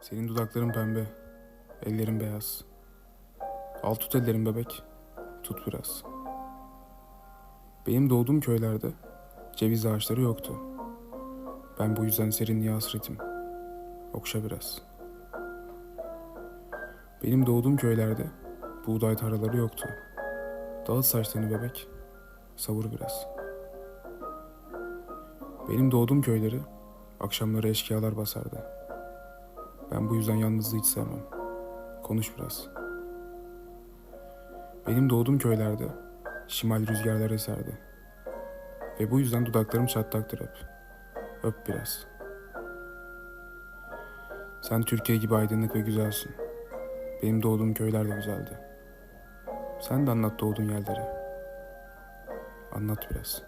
Senin dudakların pembe, ellerin beyaz. Al tut ellerin bebek, tut biraz. Benim doğduğum köylerde ceviz ağaçları yoktu. Ben bu yüzden serinliğe hasretim. Okşa biraz. Benim doğduğum köylerde buğday tarlaları yoktu. Dağıt saçlarını bebek, savur biraz. Benim doğduğum köyleri akşamları eşkıyalar basardı. Ben bu yüzden yalnızlığı hiç sevmem. Konuş biraz. Benim doğduğum köylerde şimal rüzgarlar eserdi. Ve bu yüzden dudaklarım çatlaktır hep. Öp biraz. Sen Türkiye gibi aydınlık ve güzelsin. Benim doğduğum köyler de güzeldi. Sen de anlat doğduğun yerleri. Anlat biraz.